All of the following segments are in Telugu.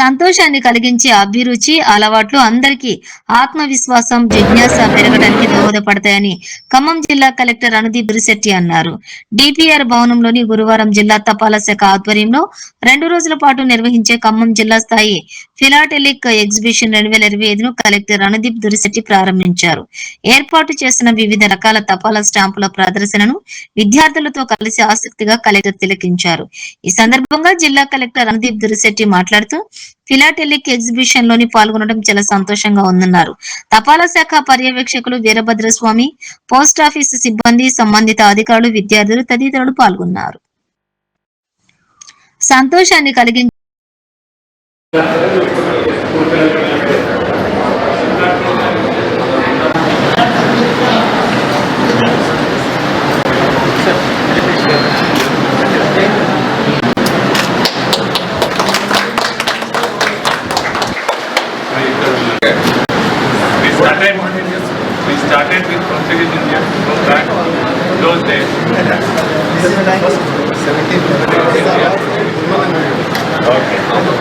సంతోషాన్ని కలిగించే అభిరుచి అలవాట్లు అందరికీ ఆత్మవిశ్వాసం జిజ్ఞాస పెరగడానికి దోహదపడతాయని ఖమ్మం జిల్లా కలెక్టర్ అనుదీప్ రిశెట్టి అన్నారు. డిపిఆర్ భవనంలోని గురువారం జిల్లా తపాలా శాఖ ఆధ్వర్యంలో రెండు రోజుల పాటు నిర్వహించే ఖమ్మం జిల్లా స్థాయి ఫిలాటెలిక్ ఎగ్జిబిషన్ రెండు వేల ఇరవై ఐదును కలెక్టర్ అనుదీప్ దురిశెట్టి ప్రారంభించారు. ఏర్పాటు చేసిన వివిధ రకాల తపాలా స్టాంపుల ప్రదర్శనను విద్యార్థులతో కలిసి ఆసక్తిగా కలెక్టర్ తిలకించారు. ఈ సందర్భంగా జిల్లా కలెక్టర్ అనుదీప్ దురిశెట్టి మాట్లాడుతూ ఫిలాటెలిక్ ఎగ్జిబిషన్లోని పాల్గొనడం చాలా సంతోషంగా ఉందన్నారు. తపాలా శాఖ పర్యవేక్షకులు వీరభద్రస్వామి పోస్ట్ ఆఫీస్ సిబ్బంది సంబంధిత అధికారులు విద్యార్థులు తదితరులు పాల్గొన్నారు. సంతోషాన్ని కలిగించే Yeah.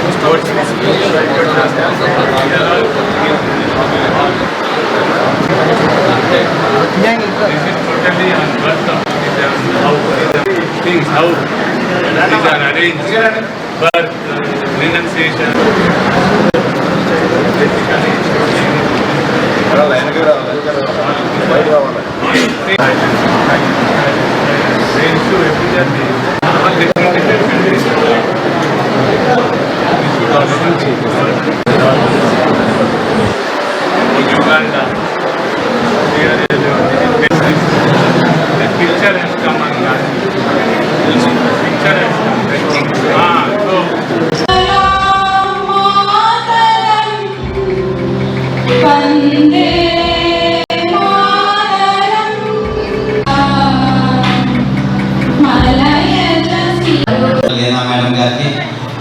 This is totally unheard in terms of how things, how these are arranged, but renunciation.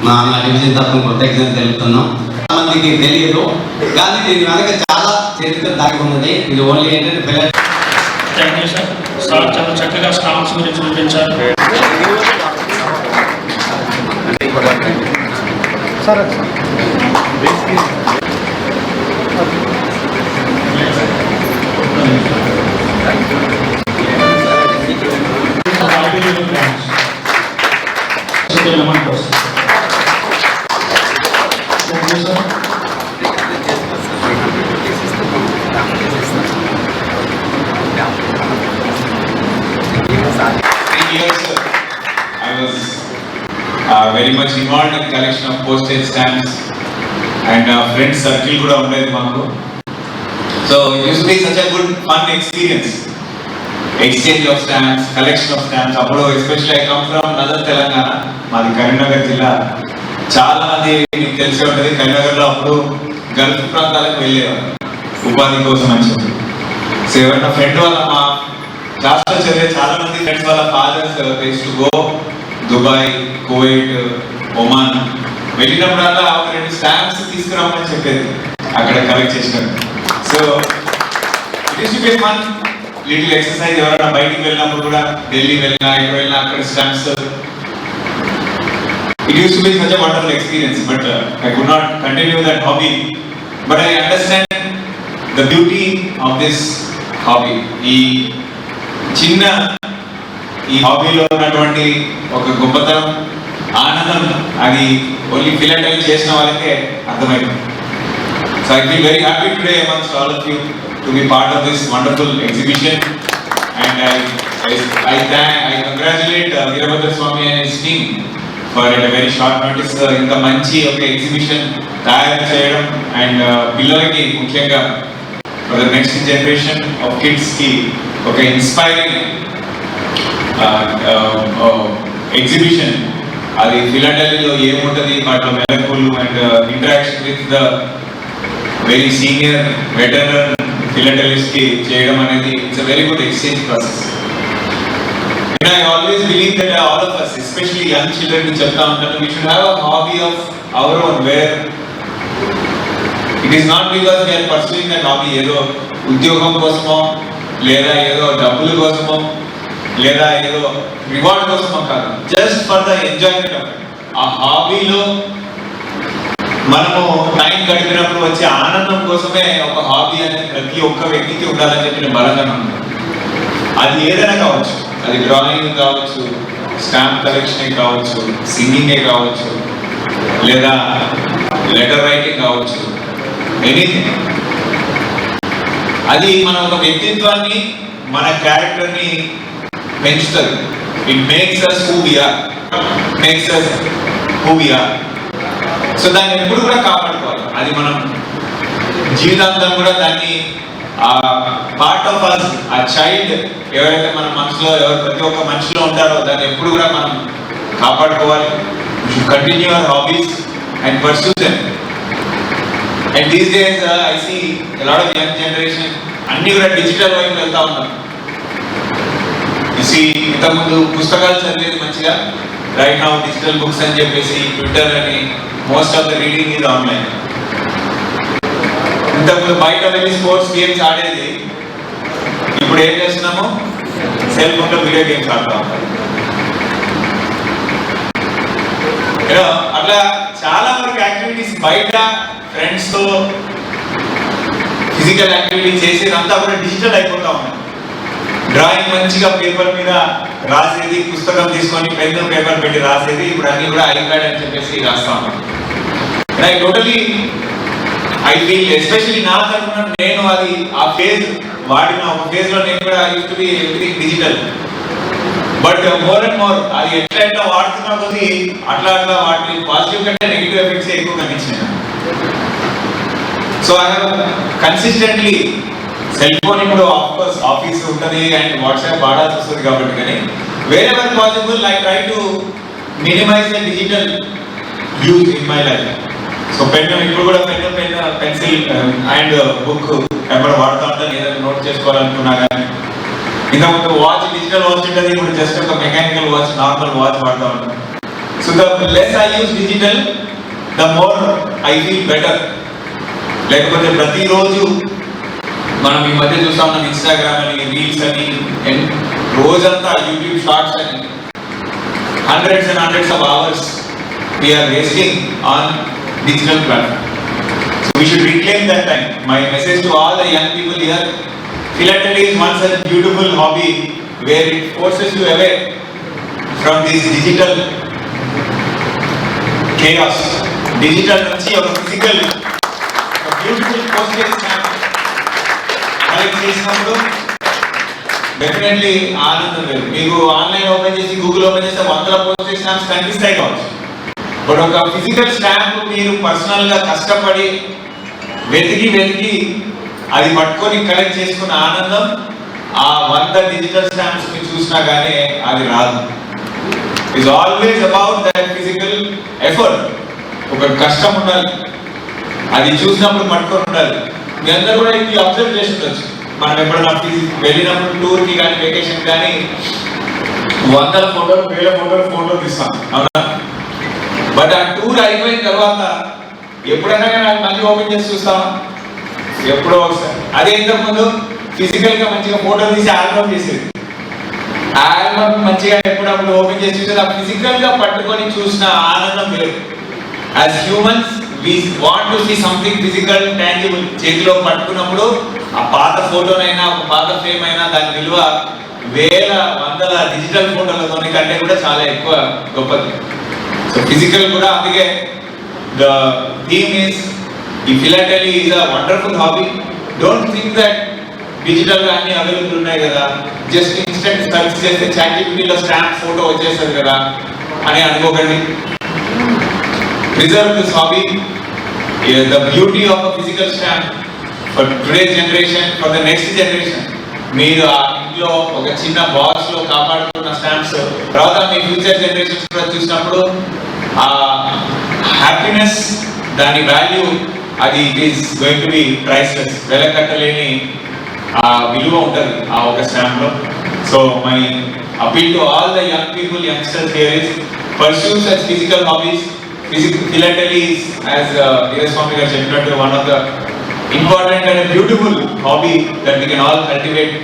మా డివిజన్ తరఫున కృతజ్ఞతలు తెలుపుతున్నాం. చాలా మందికి తెలియదు. కానీ దీని వెనక చాలా చరిత్ర దాగి ఉన్నది. ఇది ఓన్లీ ఏంటంటే పిల్లలు థ్యాంక్ యూ సార్ సార్ చాలా చక్కగా స్టాంప్స్ గురించి వివరించారు thank you sir three years, I was very much involved in collection of postage stamps and and uh, circle కూడా ఉండేది మాకు. So use be such a good fun experience exchange of stamps collection of stamps అప్పుడు especially I come from northern Telangana మాది కరీంనగర్ జిల్లా. చాలా మంది మీకు తెలిసి ఉంటుంది కరీంనగర్లో అప్పుడు గల్ఫ్ ప్రాంతాలకు వెళ్ళేవారు. ఉపాధి కోసం అని చెప్పి. సో ఎవరైనా ఫ్రెండ్ వాళ్ళ మా క్లాస్లో చదివే చాలా మంది ఫ్రెండ్స్ వాళ్ళ fathers to go Dubai Kuwait Oman వెళ్ళినప్పుడల్లా ఒక రెండు స్టాంప్స్ తీసుకురామని చెప్పేది. అక్కడ కలెక్ట్ చేసినట్టు so it is be fun little exercise ఎవరైనా బయటికి వెళ్ళినప్పుడు కూడా ఢిల్లీ వెళ్ళినా ఎక్కడ వెళ్ళినా అక్కడ stamps it use to be such wonderful experience but I uh, not continue that hobby but I understand the beauty of this hobby ఈ చిన్న ఈ హాబీలో ఉన్నటువంటి ఒక గొప్పతనం ఆనందం అది ఓన్లీ ఫిలటైల్ చేసిన వాళ్ళకే అర్థమైంది so I feel very happy today amongst all of you to be part of this wonderful exhibition and I I thank I congratulate Veerabhadra Swamy and his team for at very short notice ఇంత మంచి ఒక ఎగ్జిబిషన్ తయారు చేయడం. అండ్ పిల్లలకి ముఖ్యంగా for the next generation of కిడ్స్కి ఒక ఇన్స్పైరింగ్ ఎగ్జిబిషన్ అది ఫిలాటలీలో ఏముంటుంది వాటిలో మెలకులు and interaction with the very senior veteran ఫిలాటలిస్ట్కి చేయడం అనేది it's a very good exchange process And I always believe that all of us, especially young children, we should have a hobby of our own where it is not because we are pursuing that hobby ఏదో ఉద్యోగం కోసమో లేదా ఏదో డబ్బుల కోసమో లేదా ఏదో రివార్డ్ కోసమో కాదు. జస్ట్ ఫర్ ద ఎంజాయ్మెంట్ ఆ హాబీలో మనము టైం గడిపినప్పుడు వచ్చే ఆనందం కోసమే ఒక హాబీ అనేది ప్రతి ఒక్క వ్యక్తికి ఉండాలని చెప్పి నేను బలంగా అది ఏదైనా కావచ్చు. అది డ్రాయింగ్ కావచ్చు స్టాంప్ కలెక్షన్ కావచ్చు సింగింగే కావచ్చు లేదా లెటర్ రైటింగ్ కావచ్చు ఎనీథింగ్ అది మన ఒక వ్యక్తిత్వాన్ని మన క్యారెక్టర్ని పెంచుతుంది it makes us who we are makes us who we are so దాన్ని ఎప్పుడు కూడా కాపాడుకోవాలి. అది మనం జీవితాంతం కూడా దాన్ని ఆ పార్ట్ ఆఫ్ అస్ ఆ చైల్డ్ ఎవరైతే మన మనసులో ఎవరు ప్రతి ఒక్క మనిషిలో ఉంటారో దాన్ని ఎప్పుడు కూడా మనం కాపాడుకోవాలి. Continue our hobbies and pursue them and these days I see lot of young generation అన్ని కూడా డిజిటల్ వైపు వెళ్తా ఉన్నారు. చూసి ఇంతకుముందు పుస్తకాలు చదివేది మంచిగా. రైట్ నౌ డిజిటల్ బుక్స్ అని చెప్పేసి ట్విట్టర్ అని మోస్ట్ ఆఫ్ ద రీడింగ్ ఇది ఆన్లైన్ ఇంతకుముందు బయట వెళ్ళి స్పోర్ట్స్ గేమ్స్ ఆడేది. ఇప్పుడు ఏం చేస్తున్నాము? సెల్ ఫోన్లో వీడియో గేమ్స్ ఆడుతూ ఉంటాం అట్లా చాలా వరకు యాక్టివిటీస్ బయట ఫ్రెండ్స్తో ఫిజికల్ యాక్టివిటీ చేసేదంతా కూడా డిజిటల్ అయిపోతా ఉన్నాయి. డ్రాయింగ్ మంచిగా పేపర్ మీద రాసేది పుస్తకం తీసుకొని పెన్ పేపర్ పెట్టి రాసేది ఇప్పుడు అన్ని కూడా ఐప్యాడ్ అని చెప్పేసి రాస్తా ఉన్నాం. I totally I feel especially నా తరఫున నేను అది ఆ ఫేజ్ వాడిన ఒక ఫేజ్లో నేను కూడా use to be everything digital but more and more అది ఎట్లా ఎట్లా వాడుతున్నా కొద్ది అట్లా అట్లా వాటి పాజిటివ్ కంటే నెగిటివ్ ఎఫెక్ట్స్ ఎక్కువ కనిపించినాయి. So I consistently cell phone ఇప్పుడు ఆఫ్కోర్స్ ఆఫీస్ ఉంటుంది అండ్ వాట్సాప్ బాగా చూస్తుంది కాబట్టి కానీ వేరే ever possible I try to minimize the digital use in my life so pen ఇప్పుడు కూడా pen pen pencil and book ఎక్కడ వాడుతూ ఉంటాను ఏదైనా నోట్ చేసుకోవాలనుకున్నా కానీ ఇంతకుముందు వాచ్ డిజిటల్ వాచ్ ఉంటుంది. ఇప్పుడు జస్ట్ ఒక మెకానికల్ వాచ్ నార్మల్ వాచ్ వాడుతూ ఉంటాను so the less I use digital the more I feel better లేకపోతే ప్రతిరోజు మనం ఈ మధ్య చూస్తా ఉన్నాం ఇన్స్టాగ్రామ్ అని రీల్స్ అని రోజంతా యూట్యూబ్ షార్ట్స్ అని. Hundreds and hundreds of hours we are wasting on digital platform so we should reclaim that time my message to all the young people here philately is one such beautiful hobby where it forces you away from this digital chaos. Digital నుంచి ఒక ఫిజికల్ బ్యూటిఫుల్ పోస్టేజ్ కలెక్ట్ చేసినప్పుడు డెఫినెట్లీ ఆనందం లేదు. మీకు ఆన్లైన్ ఓపెన్ చేసి గూగుల్ ఓపెన్ చేస్తే వందల పోస్టేజ్ స్టాంప్స్ కనిపిస్తాయి కావచ్చు. బట్ ఒక ఫిజికల్ స్టాంప్ మీరు పర్సనల్గా కష్టపడి వెతికి వెతికి అది పట్టుకొని కలెక్ట్ చేసుకున్న ఆనందం ఆ వంద డిజిటల్ స్టాంప్స్ని చూసినా కానీ అది రాదు. Is always about that physical effort ఒక కష్టం ఉండాలి. అది చూసినప్పుడు పట్టుకొని ఉండాలి. మీ అందరూ కూడా ఇది అబ్జర్వ్ చేసి ఉండొచ్చు. మనం ఎప్పుడైనా వెళ్ళినప్పుడు టూర్కి కానీ వెకేషన్ కానీ వందల ఫోటోలు వేల ఫోటోలు ఫోటోలు తీస్తాం. అవునా? బట్ ఆ టూర్ అయిపోయిన తర్వాత ఎప్పుడైనా కానీ మళ్ళీ ఓపెన్ చేసి చూస్తామా? ఎప్పుడో ఒకసారి. అదే ఇంతకు ముందు ఫిజికల్గా మంచిగా ఫోటోలు తీసి ఆల్బమ్ చేసేది. ఆల్బమ్ మంచిగా ఎప్పుడప్పుడు ఓపెన్ చేసి చూసేది ఆ ఫిజికల్గా పట్టుకొని చూసిన ఆనందం లేదు. As humans we want to see something physical tangible చేతిలో పట్టుకున్నప్పుడు ఆ పాత ఫోటోనైనా ఒక పాత ఫ్రేమ్ అయినా దాని విలువ వేల వందల డిజిటల్ ఫోటోలతో కంటే కూడా చాలా ఎక్కువ గొప్పది. సో ఫిజికల్ కూడా అందుకే ద థీమ్ ఈస్ ఈ philately is a wonderful hobby don't think that డిజిటల్గా అన్ని అవైలబుల్ ఉన్నాయి కదా. జస్ట్ ఇన్స్టెంట్ సర్చ్ చేస్తే చాట్లో స్టాంప్ ఫోటో వచ్చేస్తుంది కదా అని అనుకోకండి. Preserve this hobby, the beauty of physical stamp for today generation for the next generation మీరు ఆ ఇంట్లో ఒక చిన్న బాక్స్లో కాపాడుతున్న స్టాంప్స్ తర్వాత మీ ఫ్యూచర్ జనరేషన్స్ కూడా చూసినప్పుడు ఆ హ్యాపీనెస్ దాని వాల్యూ అది it is going to be priceless వెలకట్టలేని ఆ విలువ ఉంటుంది ఆ ఒక స్టాంప్లో. So my appeal to all the young people youngsters here is pursue such physical hobbies physical philately as Veeraswamy garu చెప్పినట్టు one of the important and a beautiful hobby that we can all cultivate